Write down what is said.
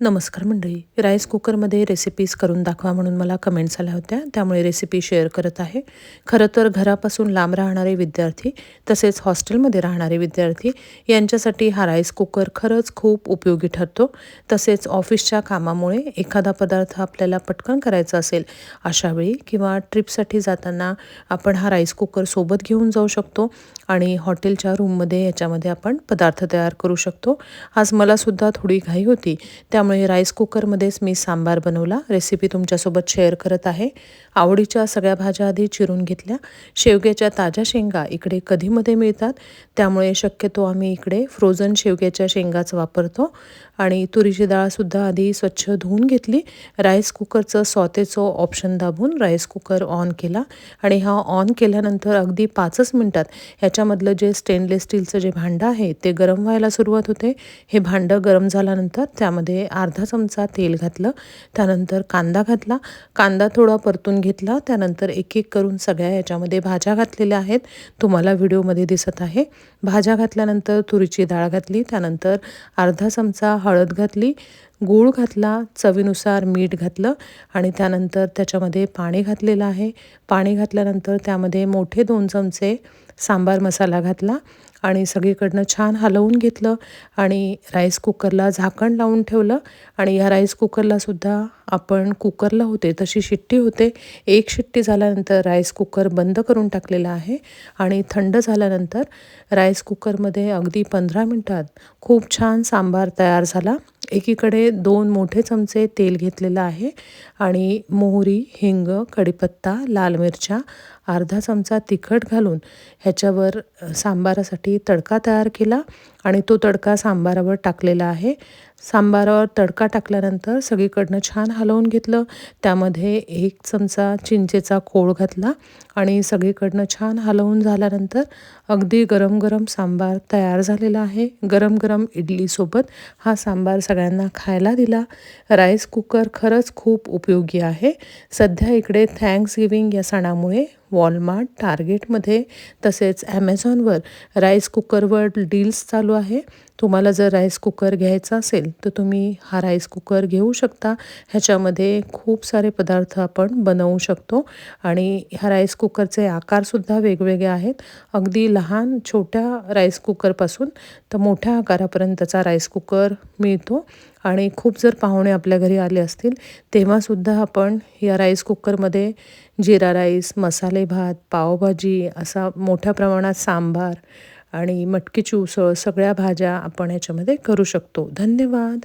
नमस्कार मंडळी. राईस कुकरमध्ये रेसिपीज करून दाखवा म्हणून मला कमेंट्स आल्या होत्या. त्यामुळे रेसिपी शेअर करत आहे. खरं तर घरापासून लांब राहणारे विद्यार्थी तसेच हॉस्टेलमध्ये राहणारे विद्यार्थी यांच्यासाठी हा राईस कुकर खरंच खूप उपयोगी ठरतो. तसेच ऑफिसच्या कामामुळे एखादा पदार्थ आपल्याला पटकन करायचा असेल अशावेळी किंवा ट्रिपसाठी जाताना आपण हा राईस कुकर सोबत घेऊन जाऊ शकतो आणि हॉटेलच्या रूममध्ये याच्यामध्ये आपण पदार्थ तयार करू शकतो. आज मलासुद्धा थोडी घाई होती त्यामुळे राईस कुकरमध्येच मी सांबार बनवला. रेसिपी तुमच्यासोबत शेअर करत आहे. आवडीच्या सगळ्या भाज्या आधी चिरून घेतल्या. शेवग्याच्या ताज्या शेंगा इकडे कधीमध्ये मिळतात. त्यामुळे शक्यतो आम्ही इकडे फ्रोझन शेवग्याच्या शेंगाच वापरतो. आणि तुरीची डाळसुद्धा आधी स्वच्छ धुवून घेतली. राईस कुकरचं स्वतेचं ऑप्शन दाबून राईस कुकर ऑन केला. आणि हा ऑन केल्यानंतर अगदी पाचच मिनटात ह्याच्यामधलं जे स्टेनलेस स्टीलचं जे भांडं आहे ते गरम व्हायला सुरुवात होते. हे भांडं गरम झाल्यानंतर त्यामध्ये अर्धा चमचा तेल घातलं त्यानंतर कांदा घातला. कांदा थोडा परतून घेतला त्यानंतर एक एक करून सगळ्या याच्यामध्ये भाज्या घातलेल्या आहेत. तुम्हाला व्हिडिओमध्ये दिसत आहे. भाज्या घातल्यानंतर तुरीची डाळ घातली त्यानंतर अर्धा चमचा हळद घातली गूळ घातला चवीनुसार मीठ घातलं आणि त्यानंतर त्याच्यामध्ये पाणी घातलेलं आहे. पाणी घातल्यानंतर त्यामध्ये मोठे दोन चमचे सांबार मसाला घातला. आणि सगळीकडनं छान हलवून घेतलं आणि राईस कुकरला झाकण लावून ठेवलं. आणि ह्या राईस कुकरलासुद्धा आपण कुकरला होते तशी शिट्टी होते. एक शिट्टी झाल्यानंतर राईस कुकर बंद करून टाकलेला आहे. आणि थंड झाल्यानंतर राईस कुकरमध्ये अगदी पंधरा मिनटात खूप छान सांबार तयार झाला. एकीकडे दोन मोठे चमचे तेल घेतलेलं आहे. आणि मोहरी हिंग कढीपत्ता लाल मिरच्या अर्धा चमचा तिखट घालून ह्याच्यावर सांबारासाठी तडका तयार केला आणि तो तडका सांबारावर टाकलेला आहे. सांबारावर तडका टाकल्यानंतर सगळीकडनं छान हलवून घेतलं. त्यामध्ये एक चमचा चिंचेचा कोळ घातला आणि सगळीकडनं छान हलवून झाल्यानंतर अगदी गरम गरम सांबार तयार झालेला आहे. गरम गरम इडलीसोबत हा सांबार सगळ्यांना खायला दिला. राईस कुकर खरंच खूप उपयोगी आहे. सध्या इकडे थँक्स गिविंग या सणामुळे वॉलमार्ट टार्गेटमध्ये तसेच ॲमेझॉनवर राईस कुकरवर डील्स चालू आहे. तुम्हाला जर राईस कुकर घ्यायचा असेल तर तुम्ही हा राईस कुकर घेऊ शकता. ह्याच्यामध्ये खूप सारे पदार्थ आपण बनवू शकतो. आणि ह्या राईस कुकरचे आकारसुद्धा वेगवेगळे आहेत. अगदी लहान छोट्या राईस कुकरपासून तर मोठ्या आकारापर्यंतचा राईस कुकर मिळतो. आणि खूप जर पाहुणे आपल्या घरी आले असतील तेव्हासुद्धा आपण या राईस कुकरमध्ये जिरा राईस मसाले भात पावभाजी असा मोठ्या प्रमाणात सांबार आणि मटकीची उसळ सगळ्या भाज्या आपण याच्यामध्ये करू शकतो. धन्यवाद.